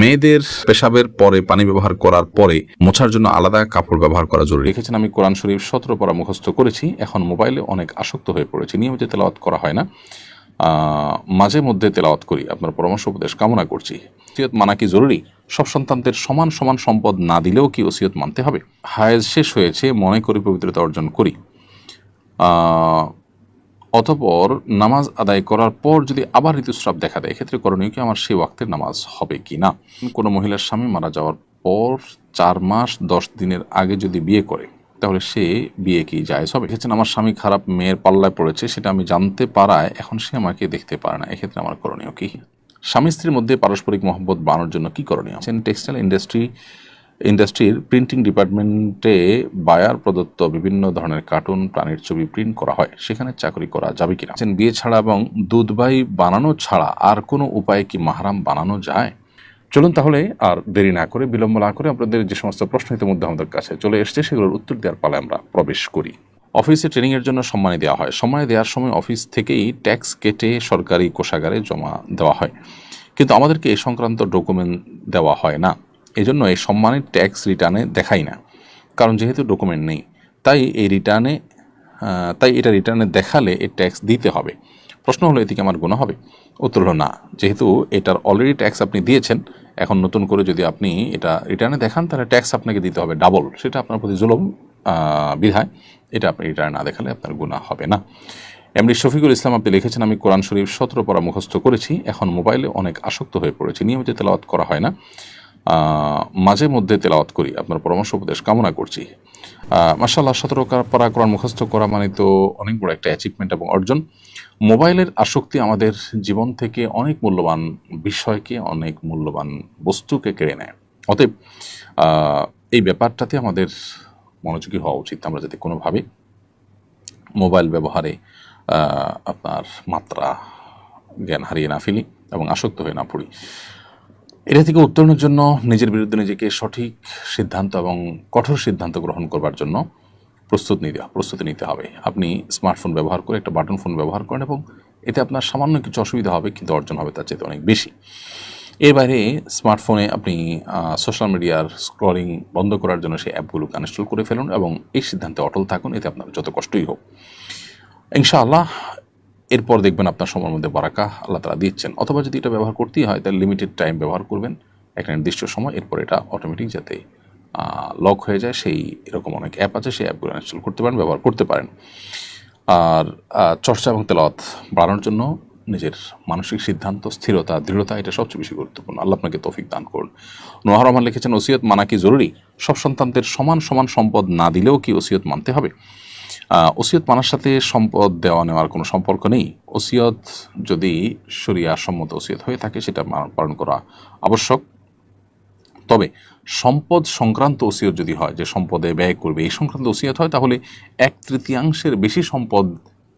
মেয়েদের পেশাবের পরে পানি ব্যবহার করার পরে মোছার জন্য আলাদা কাপড় ব্যবহার করা জরুরি। রেখেছেন আমি কোরআন শরীফ সতেরো পরা মুখস্থ করেছি, এখন মোবাইলে অনেক আসক্ত হয়ে পড়েছি। নিয়মিত তেলাওয়াত করা হয় না। মাঝে মধ্যে তেলাওয়াত করি। আপনার পরামর্শ, উপদেশ, কামনা করছি। ওসিয়ত মানা কি জরুরি? সব সন্তানদের সমান সমান সম্পদ না দিলেও কি ওসিয়ত মানতে হবে? হায়েজ শেষ হয়েছে, মনে করি পবিত্রতা অর্জন করি। অতপর নামাজ আদায় করার পর যদি আবার ঋতুস্রাব দেখা দেয়, এক্ষেত্রে করণীয় কি আমার সেই ওয়াক্তের নামাজ হবে কি না? কোনো মহিলার স্বামী মারা যাওয়ার পর চার মাস, দশ দিনের আগে যদি বিয়ে করে, তাহলে সে বিয়ে কি জায়েজ হবে? এক্ষেত্রে আমার স্বামী খারাপ মেয়ের পাল্লায় পড়েছে, সেটা আমি জানতে পারায় এখন সে আমাকে দেখতে পারে না, এক্ষেত্রে আমার করণীয় কি? স্বামী স্ত্রীর মধ্যে পারস্পরিক মহব্বত বাড়ানোর জন্য কি করণীয়? টেক্সটাইল ইন্ডাস্ট্রি ইন্ডাস্ট্রির প্রিন্টিং ডিপার্টমেন্টে বায়ার প্রদত্ত বিভিন্ন ধরনের কার্টুন প্রাণীর ছবি প্রিন্ট করা হয়। সেখানে চাকরি করা যাবে কিনা? বিয়ে ছাড়া এবং দুধবাই বানানো ছাড়া আর কোনো উপায়ে কি মাহারাম বানানো যায়? চলুন তাহলে আর দেরি না করে, বিলম্ব না করে আপনাদের যে সমস্ত প্রশ্ন ইতিমধ্যে আমাদের কাছে চলে এসছে, সেগুলোর উত্তর দেওয়ার পালে আমরা প্রবেশ করি। অফিসে ট্রেনিংয়ের জন্য সম্মানী দেওয়া হয়। সম্মানী দেওয়ার সময় অফিস থেকেই ট্যাক্স কেটে সরকারি কোষাগারে জমা দেওয়া হয়। কিন্তু আমাদেরকে এ সংক্রান্ত ডকুমেন্ট দেওয়া হয় না। এজন্য এই সম্মানের ট্যাক্স রিটার্নে দেখাই না, কারণ যেহেতু ডকুমেন্ট নেই। তাই এই রিটার্নে তাই এটা রিটার্নে দেখালে এই ট্যাক্স দিতে হবে। প্রশ্ন হলো এদিকে আমার গুণ হবে? উত্তর হলো না। যেহেতু এটার অলরেডি ট্যাক্স আপনি দিয়েছেন, এখন নতুন করে যদি আপনি এটা রিটার্নে দেখান, তাহলে ট্যাক্স আপনাকে দিতে হবে ডাবল সেটা আপনার প্রতি জুলম বিধায় এটা আপনি রিটার্ন না দেখালে আপনার গুণা হবে না। এমনি শফিকুল ইসলাম, আপনি লিখেছেন, আমি কোরআন শরীফ সতেরো পরা মুখস্থ করেছি, এখন মোবাইলে অনেক আসক্ত হয়ে পড়েছি। নিয়মিত তেলাওয়াত করা হয় না। মাঝে মধ্যে তেলাওয়াত করি। আপনার পরামর্শ উপদেশ কামনা করছি। মাসাল্লাহ সতেরো পারা মুখস্থ করা মানে তো অনেক বড় একটা অ্যাচিভমেন্ট এবং অর্জন। মোবাইলের আসক্তি আমাদের জীবন থেকে অনেক মূল্যবান বিষয়কে, অনেক মূল্যবান বস্তুকে কেড়ে নেয়। অতএব এই ব্যাপারটাতে আমাদের মনোযোগী হওয়া উচিত আমরা যাতে কোনোভাবে মোবাইল ব্যবহারে আপনার মাত্রা জ্ঞান হারিয়ে না ফেলি এবং আসক্ত হয়ে না পড়ি। এটা থেকে উত্তরণের জন্য নিজের বিরুদ্ধে নিজেকে সঠিক সিদ্ধান্ত এবং কঠোর সিদ্ধান্ত গ্রহণ করবার জন্য প্রস্তুত নিতে প্রস্তুতি নিতে হবে। আপনি স্মার্টফোন ব্যবহার করে একটা বাটন ফোন ব্যবহার করেন এবং এতে আপনার সামান্য কিছু অসুবিধা হবে, কিন্তু অর্জন হবে তার চেয়ে অনেক বেশি। এর বাইরে স্মার্টফোনে আপনি সোশ্যাল মিডিয়ার স্ক্রলিং বন্ধ করার জন্য সেই অ্যাপগুলোকে আনস্টল করে ফেলুন এবং এই সিদ্ধান্তে অটল থাকুন, এতে আপনার যত কষ্টই হোক। ইনশাআল্লাহ এরপর দেখবেন আপনার সময়ের মধ্যে বারাকা আল্লাহ তারা দিচ্ছেন। অথবা যদি এটা ব্যবহার করতেই হয়, তাহলে লিমিটেড টাইম ব্যবহার করবেন। একটা নির্দিষ্ট সময়, এরপর এটা অটোমেটিক যাতে লক হয়ে যায়। সেই এরকম অনেক অ্যাপ আছে, সেই অ্যাপগুলো ইনস্টল করতে পারেন, ব্যবহার করতে পারেন। আর চর্চা এবং তেলাওয়াত বাড়ানোর জন্য নিজের মানসিক সিদ্ধান্ত, স্থিরতা, দৃঢ়তা, এটা সবচেয়ে বেশি গুরুত্বপূর্ণ। আল্লাহ আপনাকে তৌফিক দান করুন। নোহার রহমান লিখেছেন, ওসিয়ত মানা কি জরুরি? সব সন্তানদের সমান সমান সম্পদ না দিলেও কি ওসিয়ত মানতে হবে? ওসিয়ত মানার সাথে সম্পদ দেওয়া নেওয়ার কোনো সম্পর্ক নেই। ওসিয়ত যদি শরিয়া সম্মত ওসিয়ত হয়ে থাকে, সেটা পালন করা আবশ্যক। তবে সম্পদ সংক্রান্ত ওসিয়ত যদি হয়, যে সম্পদে ব্যয় করবে, এই সংক্রান্ত ওসিয়ত হয়, তাহলে এক তৃতীয়াংশের বেশি সম্পদ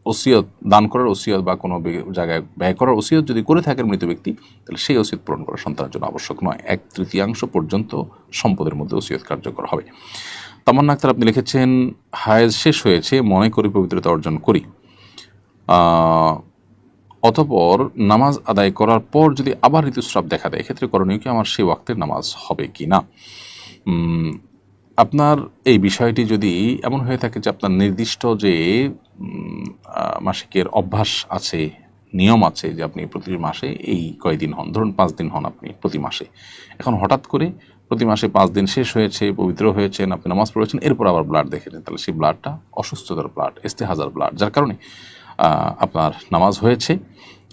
ওসিয়ত, দান করার ওসিয়ত বা কোনো জায়গায় ব্যয় করার ওসিয়ত যদি করে থাকেন মৃত ব্যক্তি, তাহলে সেই ওসিয়ত পূরণ করা সন্তানের জন্য আবশ্যক নয়। এক তৃতীয়াংশ পর্যন্ত সম্পদের মধ্যে ওসিয়ত কার্যকর হবে। তামান্না আক্তার, আপনি লিখেছেন হায়েজ শেষ হয়েছে, মনে করি পবিত্রতা অর্জন করি। অতপর নামাজ আদায় করার পর যদি আবার ঋতুস্রাব দেখা দেয়, এক্ষেত্রে করণীয় কি আমার সেই ওয়াক্তের নামাজ হবে কি না? আপনার এই বিষয়টি যদি এমন হয়ে থাকে যে আপনার নির্দিষ্ট যে মাসিকের অভ্যাস আছে, নিয়ম আছে যে আপনি প্রতি মাসে এই কয়দিন হন, ধরুন পাঁচ দিন হন আপনি প্রতি মাসে। এখন হঠাৎ করে প্রতি মাসে পাঁচ দিন শেষ হয়েছে পবিত্র হয়েছেন আপনি নামাজ পড়েছেন এরপর আবার ব্লাড দেখে দেখেছেন তাহলে সেই ব্লাডটা অসুস্থতার ব্লাড ইস্তেহাজার ব্লাড যার কারণে আপনার নামাজ হয়েছে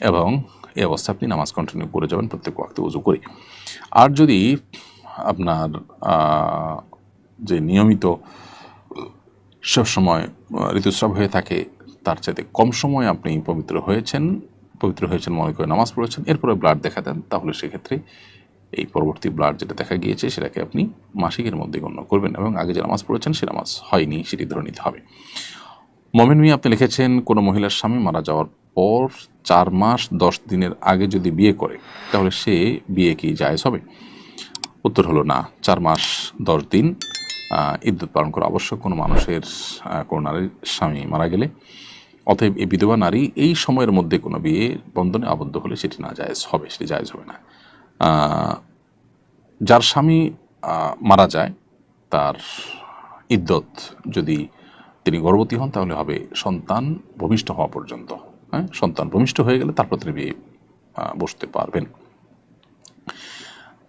এবং এই অবস্থা আপনি নামাজ কন্টিনিউ করে যাবেন প্রত্যেক ওয়াক্তে উজু করে আর যদি আপনার যে নিয়মিত সবসময় আহ, ঋতুস্রাব হয়ে থাকে তার চাইতে কম সময় আপনি পবিত্র হয়েছেন পবিত্র হয়েছেন মনে করে নামাজ পড়েছেন এরপরে ব্লাড দেখা দেন তাহলে সেক্ষেত্রে এই পরবর্তী ব্লাড যেটা দেখা গিয়েছে সেটাকে আপনি মাসিকের মধ্যে গণ্য করবেন এবং আগে যে নামাজ পড়েছেন সে নামাজ হয়নি, সেটি ধরে নিতে হবে। মমিন মিয়া, আপনি লিখেছেন, কোনো মহিলার স্বামী মারা যাওয়ার পর চার মাস দশ দিনের আগে যদি বিয়ে করে, তাহলে সে বিয়ে কি জায়জ হবে? উত্তর হলো না, চার মাস দশ দিন ইদ্যুৎ পালন করা আবশ্যক, কোনো মানুষের কোনো নারীর স্বামী মারা গেলে। অতএব এই বিধবা নারী এই সময়ের মধ্যে কোনো বিয়ে বন্ধনে আবদ্ধ হলে সেটি না জায়েজ হবে, সেটি জায়েজ হবে না। যার স্বামী মারা যায়, তার ইদ্যত যদি তিনি গর্ভবতী হন, তাহলে হবে সন্তান ভূমিষ্ঠ হওয়া পর্যন্ত। হ্যাঁ সন্তান ভূমিষ্ঠ হয়ে গেলে তারপর তিনি বিয়ে বসতে পারবেন।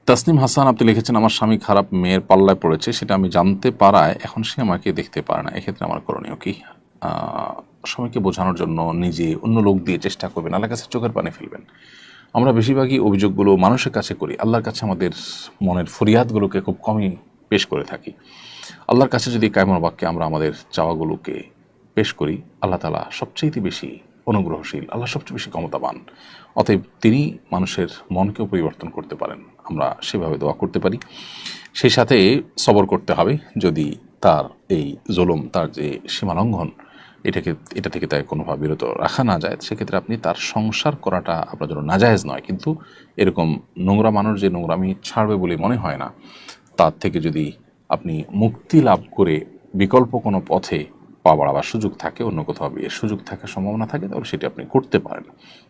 তাসনিম হাসান, আপনি লিখেছেন, আমার স্বামী খারাপ মেয়ের পাল্লায় পড়েছে, সেটা আমি জানতে পারায় এখন সে আমাকে দেখতে পারে না। এক্ষেত্রে আমার করণীয় কি? সময়কে বোঝানোর জন্য নিজে অন্য লোক দিয়ে চেষ্টা করবেন, আল্লাহর কাছে চোখের পানি ফেলবেন। আমরা বেশিরভাগই অভিযোগগুলো মানুষের কাছে করি, আল্লাহর কাছে আমাদের মনের ফরিয়াদগুলোকে খুব কমই পেশ করে থাকি। আল্লাহর কাছে যদি কায়মন বাক্যে আমরা আমাদের চাওয়াগুলোকে পেশ করি, আল্লাহ তালা সবচেয়ে বেশি অনুগ্রহশীল, আল্লাহ সবচেয়ে বেশি ক্ষমতাবান। অতএব তিনি মানুষের মনকেও পরিবর্তন করতে পারেন, আমরা সেভাবে দোয়া করতে পারি। সেই সাথে সবর করতে হবে যদি তার এই জুলুম, তার যে সীমালঙ্ঘন এটাকে, এটা থেকে তাই কোনোভাবে বিরত রাখা না যায়, সেক্ষেত্রে আপনি তার সংসার করাটা আপনার জন্য নাজায়েজ নয়। কিন্তু এরকম নোংরা মানুষ যে নোংরামি ছাড়বে বলে মনে হয় না, তার থেকে যদি আপনি মুক্তি লাভ করে বিকল্প কোনো পথে পা বাড়াবার সুযোগ থাকে, অন্য কোথাও বিয়ের সুযোগ থাকার সম্ভাবনা থাকে, তাহলে সেটি আপনি করতে পারেন।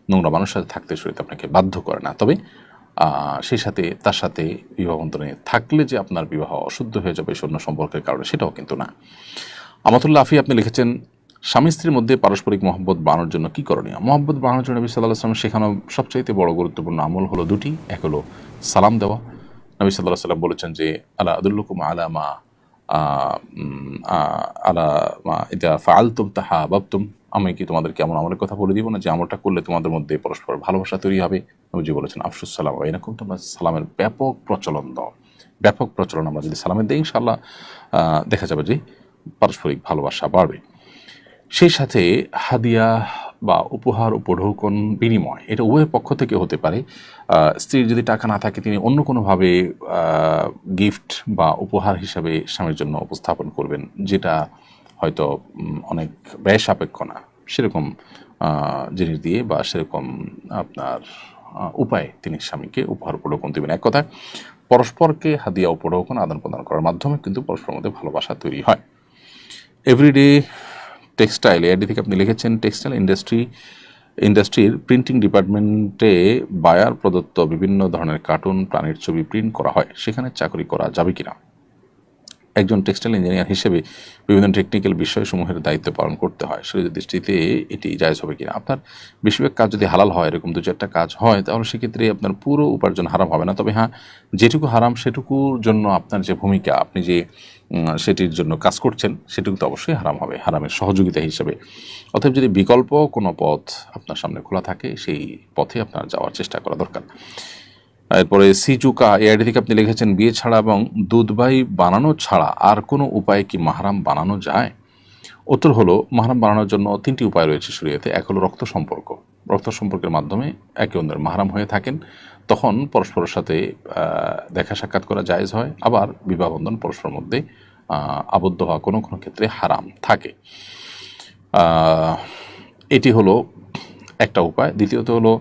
নোংরা মানুষের সাথে থাকতে শরীর আপনাকে বাধ্য করে না। তবে সেই সাথে, তার সাথে বিবাহ বন্ধনে থাকলে যে আপনার বিবাহ অশুদ্ধ হয়ে যাবে সৈন্য সম্পর্কের কারণে, সেটাও কিন্তু না। আমাতুল্লাহ আফি আপনি লিখেছেন স্বামী স্ত্রীর মধ্যে পারস্পরিক মহব্বত বাড়ানোর জন্য কি করণীয়? মহব্বত বাড়ানোর জন্য নবী সাল্লাহ আসলাম শেখানো সবচাইতে বড় গুরুত্বপূর্ণ আমল হলো দুটি। এক হলো সালাম দেওয়া। নবী সাল্লাহ সাল্লাম বলেছেন যে, আলা আদুল্লুকুম আলা মা আলা মা এটা ফালতুম তাহা বাবতুম আমি কি তোমাদেরকে এমন আমলের কথা বলে দিব না যে, আমলটা করলে তোমাদের মধ্যে পরস্পর ভালোবাসা তৈরি হবে? নবীজি বলেছেন, আফসুস সালাম এরকম তোমরা সালামের ব্যাপক প্রচলন দাও। ব্যাপক প্রচলন আমরা যদি সালামের দিই ইনশাল্লাহ দেখা যাবে যে পারস্পরিক ভালোবাসা বাড়বে। সেই সাথে হাদিয়া বা উপহার উপঢৌকন বিনিময়, এটা উভয়ের পক্ষ থেকে হতে পারে। স্ত্রীর যদি টাকা না থাকে, তিনি অন্য কোনোভাবে গিফট বা উপহার হিসাবে স্বামীর জন্য উপস্থাপন করবেন, যেটা হয়তো অনেক ব্যয় সাপেক্ষ না। সেরকম জিনিস দিয়ে বা সেরকম আপনার উপায়ে তিনি স্বামীকে উপহার উপঢৌকন দেবেন। এক কথায়, পরস্পরকে হাদিয়া উপঢৌকন আদান প্রদান করার মাধ্যমে কিন্তু পরস্পরের মধ্যে ভালোবাসা তৈরি হয়। এভরিডে টেক্সটাইল এআইডি থেকে আপনি লিখেছেন টেক্সটাইল ইন্ডাস্ট্রি ইন্ডাস্ট্রির প্রিন্টিং ডিপার্টমেন্টে বায়ার প্রদত্ত বিভিন্ন ধরনের কার্টুন প্রাণীর ছবি প্রিন্ট করা হয়। সেখানে চাকরি করা যাবে কিনা? একজন টেক্সটাইল ইঞ্জিনিয়ার হিসেবে বিভিন্ন টেকনিক্যাল বিষয়সমূহের দায়িত্ব পালন করতে হয়। সেই দৃষ্টিতে এটি জায়জ হবে কিনা? আপনার বেশিরভাগ কাজ যদি হালাল হয়, এরকম দু চারটা কাজ হয়, তাহলে সেক্ষেত্রে আপনার পুরো উপার্জন হারাম হবে না। তবে হ্যাঁ যেটুকু হারাম সেটুকুর জন্য আপনার যে ভূমিকা, আপনি যে সেটির জন্য কাজ করছেন, সেটুকু তো অবশ্যই হারাম হবে, হারামের সহযোগিতা হিসেবে। অতএব যদি বিকল্প কোনো পথ আপনার সামনে খোলা থাকে, সেই পথে আপনার যাওয়ার চেষ্টা করা দরকার। এরপরে সিচুকা এআইডি থেকে আপনি লিখেছেন, বিয়ে ছাড়া এবং দুধবাই বানানো ছাড়া আর কোনো উপায়ে কি মাহারাম বানানো যায়? উত্তর হলো, মাহারাম বানানোর জন্য তিনটি উপায় রয়েছে শরীয়তে। এক হলো রক্ত সম্পর্ক। রক্ত সম্পর্কের মাধ্যমে একে অন্যের মাহারাম হয়ে থাকেন। তখন পরস্পরের সাথে দেখা সাক্ষাৎ করা জায়জ হয়। আবার বিবাহ বন্ধন পরস্পরের মধ্যে আবদ্ধ হওয়া কোনো কোনো ক্ষেত্রে হারাম থাকে। এটি হলো একটা উপায়। দ্বিতীয়ত হলো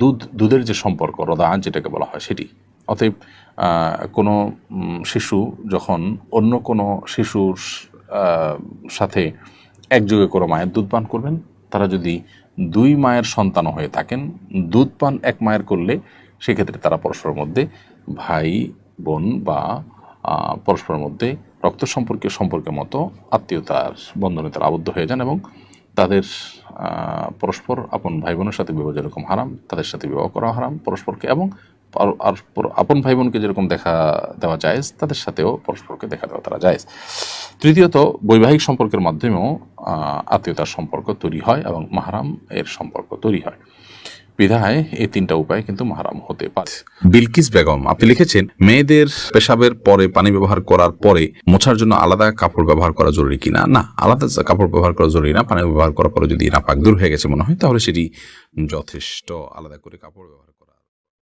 দুধ, দুধের যে সম্পর্ক রদান যেটাকে বলা হয়, সেটি। অতএব কোনো শিশু যখন অন্য কোনো শিশুর সাথে একযোগে কোনো মায়ের দুধ পান করবেন, তারা যদি দুই মায়ের সন্তান হয়ে থাকেন, দুধ পান এক মায়ের করলে সেক্ষেত্রে তারা পরস্পরের মধ্যে ভাই, বোন বা পরস্পরের মধ্যে রক্ত সম্পর্কের সম্পর্কের মতো আত্মীয়তার বন্ধনে তারা আবদ্ধ হয়ে যান এবং তাদের পরস্পর আপন ভাই বোনের সাথে বিবাহ যেরকম হারাম, তাদের সাথে বিবাহ করা হারাম, পরস্পরকে এবং আর- আপন ভাই বোনকে যেরকম দেখা দেওয়া যায় তাদের সাথেও পরস্পরকে দেখা দেওয়া তারা যায় তৃতীয়ত, বৈবাহিক সম্পর্কের মাধ্যমেও আত্মীয়তার সম্পর্ক তৈরি হয় এবং মাহারাম এর সম্পর্ক তৈরি হয়। বিধায় এই তিনটা উপায় কিন্তু মাহারাম হতে পারে। বিলকিস বেগম, আপনি লিখেছেন, মেয়েদের পেশাবের পরে পানি ব্যবহার করার পরে মোছার জন্য আলাদা কাপড় ব্যবহার করা জরুরি কিনা? না, আলাদা কাপড় ব্যবহার করা জরুরি না। পানি ব্যবহার করার পরে যদি নাপাক দূর হয়ে গেছে মনে হয়, তাহলে সেটি যথেষ্ট আলাদা করে কাপড় ব্যবহার